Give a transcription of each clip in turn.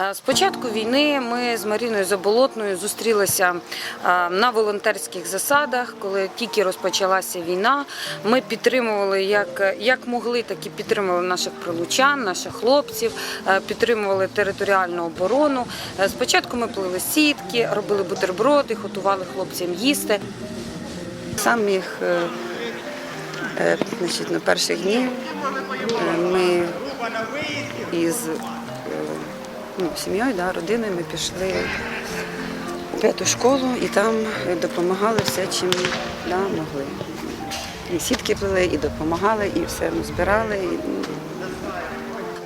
Е, З початку війни ми з Маріною Заболотною зустрілися е, на волонтерських засадах, коли тільки розпочалася війна. Ми підтримували як, як могли, так і підтримували наших прилучан, наших хлопців, е, підтримували територіальну оборону. Спочатку ми плели сітки, робили бутерброди, готували хлопцям їсти. Сам їх значить, на перших днів ми із ну, сім'єю, да, родиною ми пішли в п'яту школу і там допомагали все, чим да, могли. І сітки плели, і допомагали, і все ну, збирали. І, ну,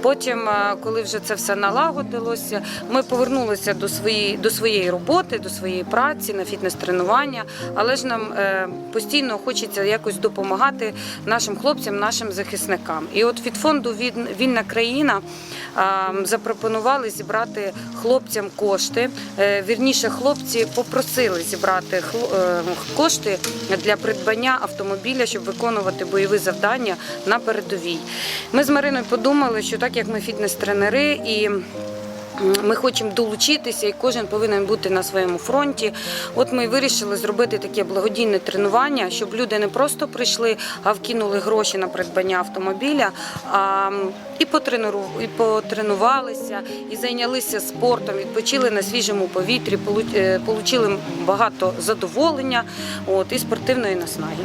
Потім, е, коли вже це все налагодилося, ми повернулися до своєї до своєї роботи, до своєї праці на фітнес-тренування. Але ж нам е, постійно хочеться якось допомагати нашим хлопцям, нашим захисникам. І от від фонду Вільна країна е, запропонували зібрати хлопцям кошти. Вірніше, хлопці попросили зібрати кошти для придбання автомобіля, щоб виконувати бойові завдання на передовій. Ми з Мариною подумали, що так як ми фітнес-тренери і ми хочемо долучитися, і кожен повинен бути на своєму фронті. От ми вирішили зробити таке благодійне тренування, щоб люди не просто прийшли, а вкинули гроші на придбання автомобіля, а і потренувалися, і зайнялися спортом, відпочили на свіжому повітрі, полу- е, багато задоволення от, і спортивної наснаги.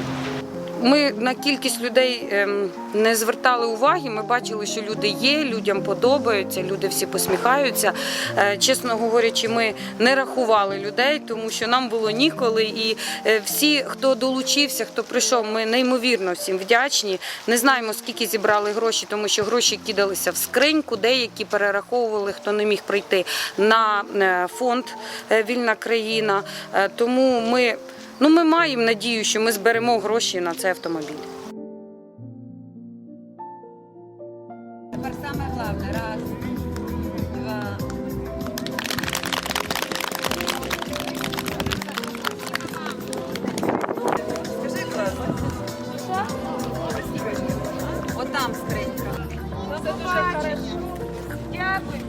Ми на кількість людей ем, не звертали уваги. Ми бачили, що люди є, людям подобаються, люди всі посміхаються. Е, Чесно говорячи, ми не рахували людей, тому що нам було ніколи. І е, всі, хто долучився, хто прийшов, ми неймовірно всім вдячні. Не знаємо, скільки зібрали гроші, тому що гроші кидалися в скриньку, деякі перераховували, хто не міг прийти на е, фонд Вільна країна. Тому ми. Ну, ми маємо надію, що ми зберемо гроші на цей автомобіль. Тепер саме головне. Раз, два. Скажи класно. Отам скринька. Це дуже хорошо. Дякую.